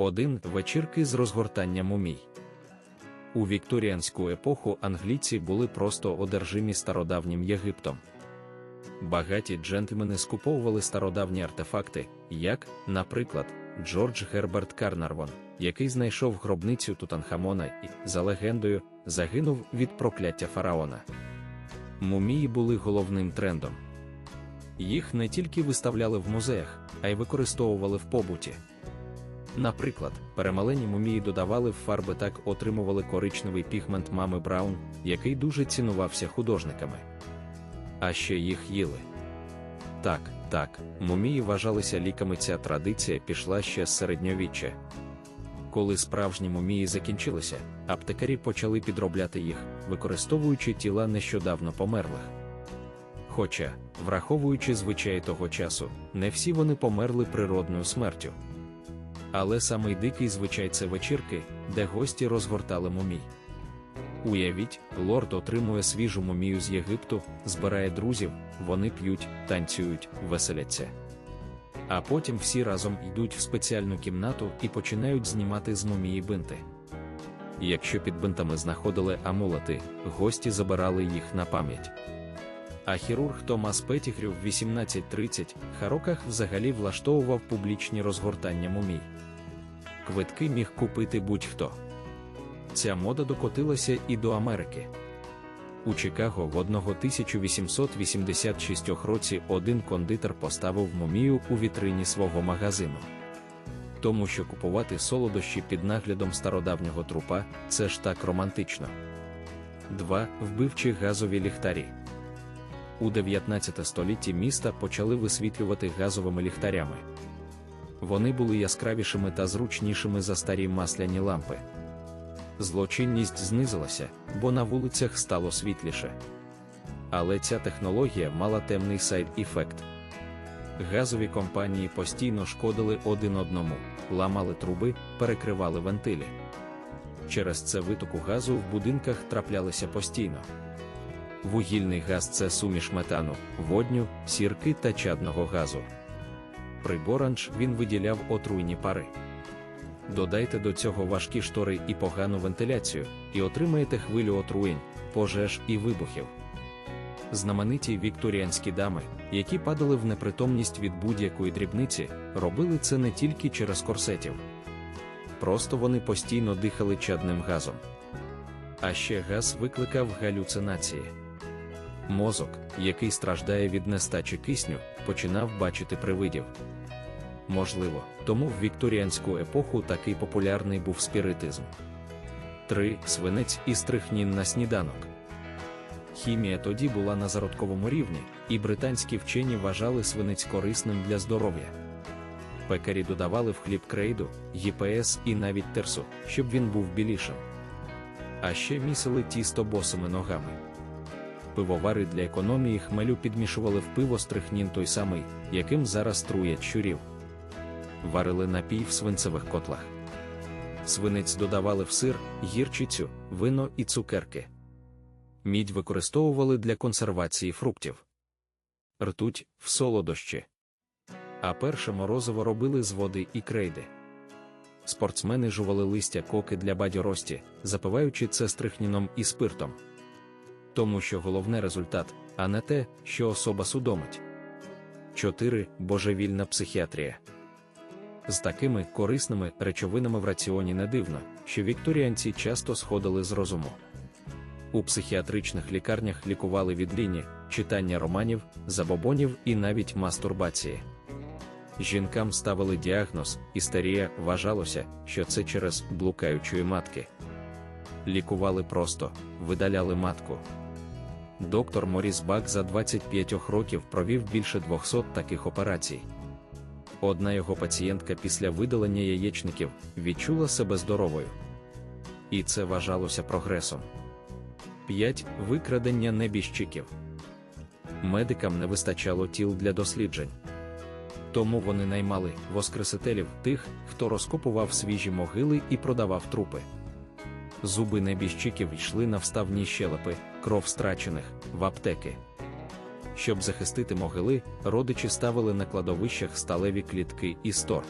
1. Вечірки з розгортання мумій. У вікторіанську епоху англійці були просто одержимі стародавнім Єгиптом. Багаті джентльмени скуповували стародавні артефакти, як, наприклад, Джордж Герберт Карнарвон, який знайшов гробницю Тутанхамона і, за легендою, загинув від прокляття фараона. Мумії були головним трендом. Їх не тільки виставляли в музеях, а й використовували в побуті. Наприклад, перемалені мумії додавали в фарби так отримували коричневий пігмент мами Браун, який дуже цінувався художниками. А ще їх їли. Так, так, мумії вважалися ліками. Ця традиція пішла ще з середньовіччя. Коли справжні мумії закінчилися, аптекарі почали підробляти їх, використовуючи тіла нещодавно померлих. Хоча, враховуючи звичаї того часу, не всі вони померли природною смертю. Але самий дикий звичай це вечірки, де гості розгортали мумій. Уявіть, лорд отримує свіжу мумію з Єгипту, збирає друзів, вони п'ють, танцюють, веселяться. А потім всі разом йдуть в спеціальну кімнату і починають знімати з мумії бинти. Якщо під бинтами знаходили амулети, гості забирали їх на пам'ять. А хірург Томас Петігрю в 1830 хароках взагалі влаштовував публічні розгортання мумій. Квитки міг купити будь-хто. Ця мода докотилася і до Америки. У Чикаго в 1886 році один кондитер поставив мумію у вітрині свого магазину. Тому що купувати солодощі під наглядом стародавнього трупа це ж так романтично. 2. Вбивчі газові ліхтарі. У 19 столітті міста почали висвітлювати газовими ліхтарями. Вони були яскравішими та зручнішими за старі масляні лампи. Злочинність знизилася, бо на вулицях стало світліше. Але ця технологія мала темний сайд-ефект. Газові компанії постійно шкодили один одному, ламали труби, перекривали вентилі. Через це витоку газу в будинках траплялися постійно. Вугільний газ це суміш метану, водню, сірки та чадного газу. При боранж він виділяв отруйні пари. Додайте до цього важкі штори і погану вентиляцію, і отримаєте хвилю отруєнь, пожеж і вибухів. Знамениті вікторіанські дами, які падали в непритомність від будь-якої дрібниці, робили це не тільки через корсетів. Просто вони постійно дихали чадним газом. А ще газ викликав галюцинації. Мозок, який страждає від нестачі кисню, починав бачити привидів. Можливо, тому в вікторіанську епоху такий популярний був спіритизм. 3. Свинець і стрихнін на сніданок. Хімія тоді була на зародковому рівні, і британські вчені вважали свинець корисним для здоров'я. Пекарі додавали в хліб крейду, ЄПС і навіть терсу, щоб він був білішим. А ще місили тісто босими ногами. Пивовари для економії хмелю підмішували в пиво стрихнін той самий, яким зараз труять щурів. Варили напій в свинцевих котлах. Свинець додавали в сир, гірчицю, вино і цукерки. Мідь використовували для консервації фруктів. Ртуть в солодощі. А перше морозиво робили з води і крейди. Спортсмени жували листя коки для бадьорості, запиваючи це стрихніном і спиртом. Тому що головне результат, а не те, що особа судомить. 4. Божевільна психіатрія. З такими корисними речовинами в раціоні не дивно, що вікторіанці часто сходили з розуму. У психіатричних лікарнях лікували від ліні, читання романів, забобонів і навіть мастурбації. Жінкам ставили діагноз, істерія вважалося, що це через блукаючої матки. Лікували просто, видаляли матку. Доктор Моріс Бак за 25 років провів більше 200 таких операцій. Одна його пацієнтка після видалення яєчників відчула себе здоровою. І це вважалося прогресом. 5. Викрадення небіжчиків. Медикам не вистачало тіл для досліджень. Тому вони наймали воскресителів тих, хто розкопував свіжі могили і продавав трупи. Зуби небіжчиків йшли на вставні щелепи, кров страчених, в аптеки. Щоб захистити могили, родичі ставили на кладовищах сталеві клітки і стор.